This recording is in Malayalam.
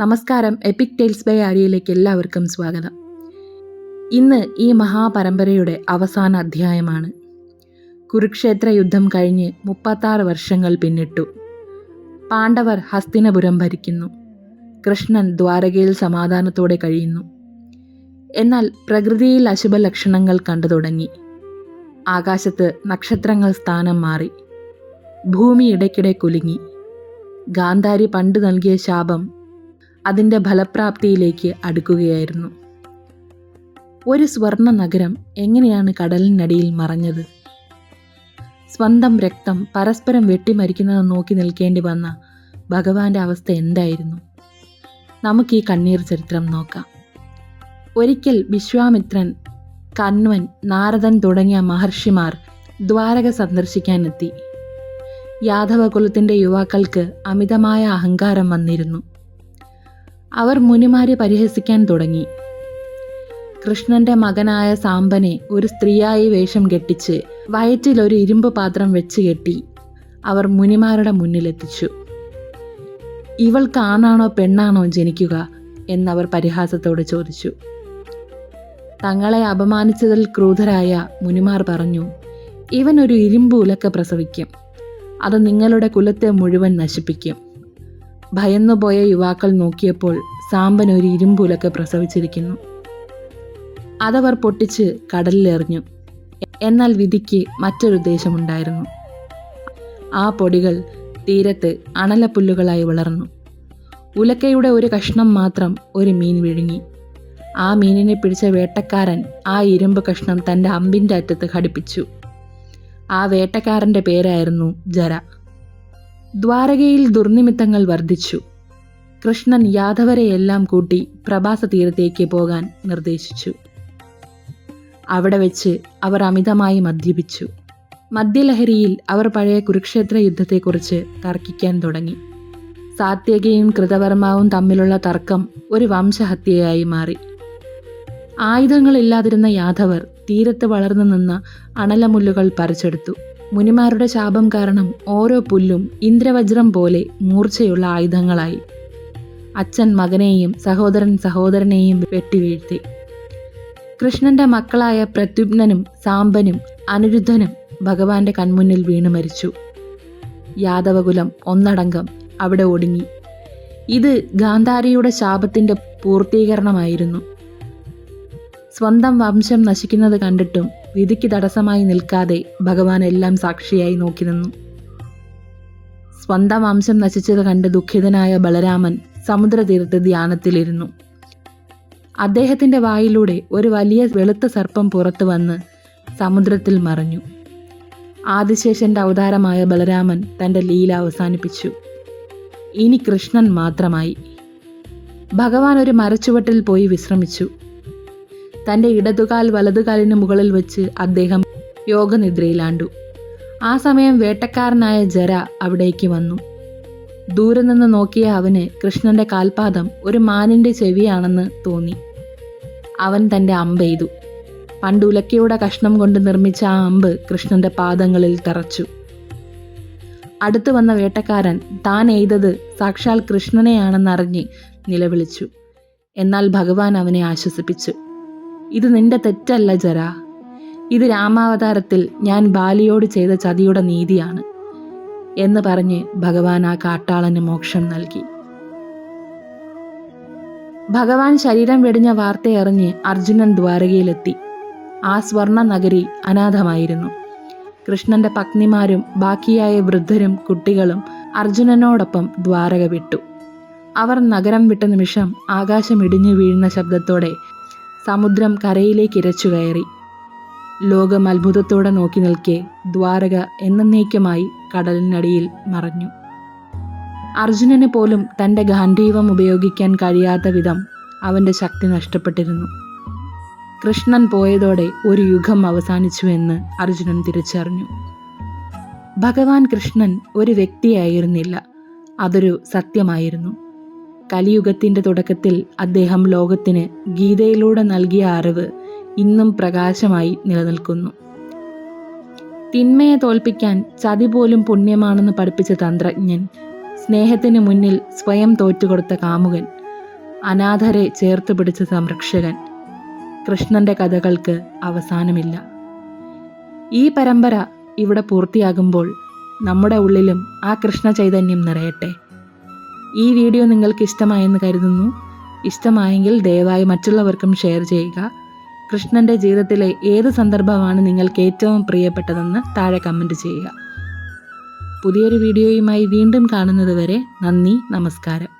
നമസ്കാരം എപ്പിക് ടെയിൽസ് ബൈ ആര്യയിലേക്ക് എല്ലാവർക്കും സ്വാഗതം. ഇന്ന് ഈ മഹാപരമ്പരയുടെ അവസാന അധ്യായമാണ്. കുരുക്ഷേത്ര യുദ്ധം കഴിഞ്ഞ് മുപ്പത്താറ് വർഷങ്ങൾ പിന്നിട്ടു. പാണ്ഡവർ ഹസ്തിനപുരം ഭരിക്കുന്നു. കൃഷ്ണൻ ദ്വാരകയിൽ സമാധാനത്തോടെ കഴിയുന്നു. എന്നാൽ പ്രകൃതിയിൽ അശുഭ ലക്ഷണങ്ങൾ കണ്ടു തുടങ്ങി. ആകാശത്ത് നക്ഷത്രങ്ങൾ സ്ഥാനം മാറി. ഭൂമി ഇടയ്ക്കിടെ കുലുങ്ങി. ഗാന്ധാരി പണ്ട് നൽകിയ ശാപം അതിന്റെ ഫലപ്രാപ്തിയിലേക്ക് അടുക്കുകയായിരുന്നു. ഒരു സ്വർണ നഗരം എങ്ങനെയാണ് കടലിനടിയിൽ മറഞ്ഞത്? സ്വന്തം രക്തം പരസ്പരം വെട്ടിമരിക്കുന്നത് നോക്കി നിൽക്കേണ്ടി വന്ന ഭഗവാന്റെ അവസ്ഥ എന്തായിരുന്നു? നമുക്ക് ഈ കണ്ണീർ ചരിത്രം നോക്കാം. ഒരിക്കൽ വിശ്വാമിത്രൻ കന്വൻ നാരദൻ തുടങ്ങിയ മഹർഷിമാർ ദ്വാരക സന്ദർശിക്കാനെത്തി. യാദവകുലത്തിന്റെ യുവാക്കൾക്ക് അമിതമായ അഹങ്കാരം വന്നിരുന്നു. അവർ മുനിമാരെ പരിഹസിക്കാൻ തുടങ്ങി. കൃഷ്ണന്റെ മകനായ സാമ്പനെ ഒരു സ്ത്രീയായി വേഷം കെട്ടിച്ച് വയറ്റിൽ ഒരു ഇരുമ്പ് പാത്രം വെച്ച് കെട്ടി അവർ മുനിമാരുടെ മുന്നിലെത്തിച്ചു. ഇവൾക്ക് ആണാണോ പെണ്ണാണോ ജനിക്കുക എന്നവർ പരിഹാസത്തോടെ ചോദിച്ചു. തങ്ങളെ അപമാനിച്ചതിൽ ക്രൂധരായ മുനിമാർ പറഞ്ഞു ഇവൻ ഒരു ഇരുമ്പ് ഉലക്ക പ്രസവിക്കും. അത് നിങ്ങളുടെ കുലത്തെ മുഴുവൻ നശിപ്പിക്കും. ഭയന്നുപോയ യുവാക്കൾ നോക്കിയപ്പോൾ സാമ്പൻ ഒരു ഇരുമ്പൂലൊക്കെ പ്രസവിച്ചിരിക്കുന്നു. അതവർ പൊട്ടിച്ച് കടലിലെറിഞ്ഞു. എന്നാൽ വിധിക്ക് മറ്റൊരു ഉദ്ദേശമുണ്ടായിരുന്നു. ആ പൊടികൾ തീരത്ത് അണലപ്പുല്ലുകളായി വളർന്നു. ഉലക്കയുടെ ഒരു കഷ്ണം മാത്രം ഒരു മീൻ വിഴുങ്ങി. ആ മീനിനെ പിടിച്ച വേട്ടക്കാരൻ ആ ഇരുമ്പ് കഷ്ണം തന്റെ അമ്പിന്റെ അറ്റത്ത് ഘടിപ്പിച്ചു. ആ വേട്ടക്കാരന്റെ പേരായിരുന്നു ജര. ദ്വാരകയിൽ ദുർനിമിത്തങ്ങൾ വർദ്ധിച്ചു. കൃഷ്ണൻ യാദവരെയെല്ലാം കൂട്ടി പ്രഭാസ തീരത്തേക്ക് പോകാൻ നിർദ്ദേശിച്ചു. അവിടെ വെച്ച് അവർ അമിതമായി മദ്യപിച്ചു. മദ്യലഹരിയിൽ അവർ പഴയ കുരുക്ഷേത്ര യുദ്ധത്തെക്കുറിച്ച് തർക്കിക്കാൻ തുടങ്ങി. സാത്യകയും കൃതവർമാവും തമ്മിലുള്ള തർക്കം ഒരു വംശഹത്യയായി മാറി. ആയുധങ്ങളില്ലാതിരുന്ന യാദവർ തീരത്ത് വളർന്നു നിന്ന അണലമുല്ലുകൾ പറിച്ചെടുത്തു. മുനിമാരുടെ ശാപം കാരണം ഓരോ പുല്ലും ഇന്ദ്രവജ്രം പോലെ മൂർച്ചയുള്ള ആയുധങ്ങളായി. അച്ഛൻ മകനെയും സഹോദരൻ സഹോദരനെയും വെട്ടിവീഴ്ത്തി കൃഷ്ണന്റെ മക്കളായ പ്രത്യുപ്നനും സാമ്പനും അനിരുദ്ധനും ഭഗവാന്റെ കൺമുന്നിൽ വീണു മരിച്ചു. യാദവകുലം ഒന്നടങ്കം അവിടെ ഒടുങ്ങി. ഇത് ഗാന്ധാരിയുടെ ശാപത്തിന്റെ പൂർത്തീകരണമായിരുന്നു. സ്വന്തം വംശം നശിക്കുന്നത് കണ്ടിട്ടും വിധിക്ക് തടസ്സമായി നിൽക്കാതെ ഭഗവാൻ എല്ലാം സാക്ഷിയായി നോക്കി നിന്നു. സ്വന്തം വംശം നശിച്ചത് കണ്ട് ദുഃഖിതനായ ബലരാമൻ സമുദ്രതീരത്ത് ധ്യാനത്തിലിരുന്നു. അദ്ദേഹത്തിന്റെ വായിലൂടെ ഒരു വലിയ വെളുത്ത സർപ്പം പുറത്തു വന്ന് സമുദ്രത്തിൽ മറഞ്ഞു. ആദിശേഷന്റെ അവതാരമായ ബലരാമൻ തന്റെ ലീല അവസാനിപ്പിച്ചു. ഇനി കൃഷ്ണൻ മാത്രമായി. ഭഗവാൻ ഒരു മരച്ചുവട്ടിൽ പോയി വിശ്രമിച്ചു. തന്റെ ഇടതുകാൽ വലതുകാലിന് മുകളിൽ വെച്ച് അദ്ദേഹം യോഗനിദ്രയിലാണ്ടു. ആ സമയം വേട്ടക്കാരനായ ജര അവിടേക്ക് വന്നു. ദൂരെ നിന്ന് നോക്കിയ അവന് കൃഷ്ണന്റെ കാൽപാദം ഒരു മാനിന്റെ ചെവിയാണെന്ന് തോന്നി. അവൻ തന്റെ അമ്പെയ്തു പണ്ട് ഉലക്കയുടെ കഷ്ണം കൊണ്ട് നിർമ്മിച്ച ആ അമ്പ് കൃഷ്ണന്റെ പാദങ്ങളിൽ തറച്ചു. അടുത്തു വന്ന വേട്ടക്കാരൻ താൻ എയ്തത് സാക്ഷാൽ കൃഷ്ണനെയാണെന്നറിഞ്ഞ് നിലവിളിച്ചു. എന്നാൽ ഭഗവാൻ അവനെ ആശ്വസിപ്പിച്ചു. ഇത് നിന്റെ തെറ്റല്ല ജര. ഇത് രാമാവതാരത്തിൽ ഞാൻ ബാലിയോട് ചെയ്ത ചതിയുടെ നീതിയാണ് എന്ന് പറഞ്ഞ് ഭഗവാൻ ആ കാട്ടാളന് മോക്ഷം നൽകി. ഭഗവാൻ ശരീരം വെടിഞ്ഞ വാർത്തയറിഞ്ഞ് അർജുനൻ ദ്വാരകയിലെത്തി. ആ സ്വർണ നഗരി അനാഥമായിരുന്നു. കൃഷ്ണന്റെ പത്നിമാരും ബാക്കിയായ വൃദ്ധരും കുട്ടികളും അർജുനനോടൊപ്പം ദ്വാരക വിട്ടു. അവർ നഗരം വിട്ട നിമിഷം ആകാശം ഇടിഞ്ഞു വീഴുന്ന ശബ്ദത്തോടെ സമുദ്രം കരയിലേക്ക് ഇരച്ചു കയറി. ലോകം അത്ഭുതത്തോടെ നോക്കി നിൽക്കെ ദ്വാരക എന്നേക്കുമായി കടലിനടിയിൽ മറഞ്ഞു. അർജുനന് പോലും തന്റെ ഗാന്ധീവം ഉപയോഗിക്കാൻ കഴിയാത്ത വിധം അവന്റെ ശക്തി നഷ്ടപ്പെട്ടിരുന്നു. കൃഷ്ണൻ പോയതോടെ ഒരു യുഗം അവസാനിച്ചു എന്ന് അർജുനൻ തിരിച്ചറിഞ്ഞു. ഭഗവാൻ കൃഷ്ണൻ ഒരു വ്യക്തിയായിരുന്നില്ല അതൊരു സത്യമായിരുന്നു. കലിയുഗത്തിന്റെ തുടക്കത്തിൽ അദ്ദേഹം ലോകത്തിന് ഗീതയിലൂടെ നൽകിയ അറിവ് ഇന്നും പ്രകാശമായി നിലനിൽക്കുന്നു. തിന്മയെ തോൽപ്പിക്കാൻ ചതി പോലും പുണ്യമാണെന്ന് പഠിപ്പിച്ച തന്ത്രജ്ഞൻ സ്നേഹത്തിന് മുന്നിൽ സ്വയം തോറ്റുകൊടുത്ത കാമുകൻ അനാഥരെ ചേർത്ത് പിടിച്ച സംരക്ഷകൻ കൃഷ്ണന്റെ കഥകൾക്ക് അവസാനമില്ല. ഈ പരമ്പര ഇവിടെ പൂർത്തിയാകുമ്പോൾ നമ്മുടെ ഉള്ളിലും ആ കൃഷ്ണ ചൈതന്യം നിറയട്ടെ. ഈ വീഡിയോ നിങ്ങൾക്ക് ഇഷ്ടമായെന്ന് കരുതുന്നു. ഇഷ്ടമായെങ്കിൽ ദയവായി മറ്റുള്ളവർക്കും ഷെയർ ചെയ്യുക. കൃഷ്ണന്റെ ജീവിതത്തിലെ ഏത് സന്ദർഭമാണ് നിങ്ങൾക്ക് ഏറ്റവും പ്രിയപ്പെട്ടതെന്ന് താഴെ കമന്റ് ചെയ്യുക. പുതിയൊരു വീഡിയോയുമായി വീണ്ടും കാണുന്നതുവരെ നന്ദി നമസ്കാരം.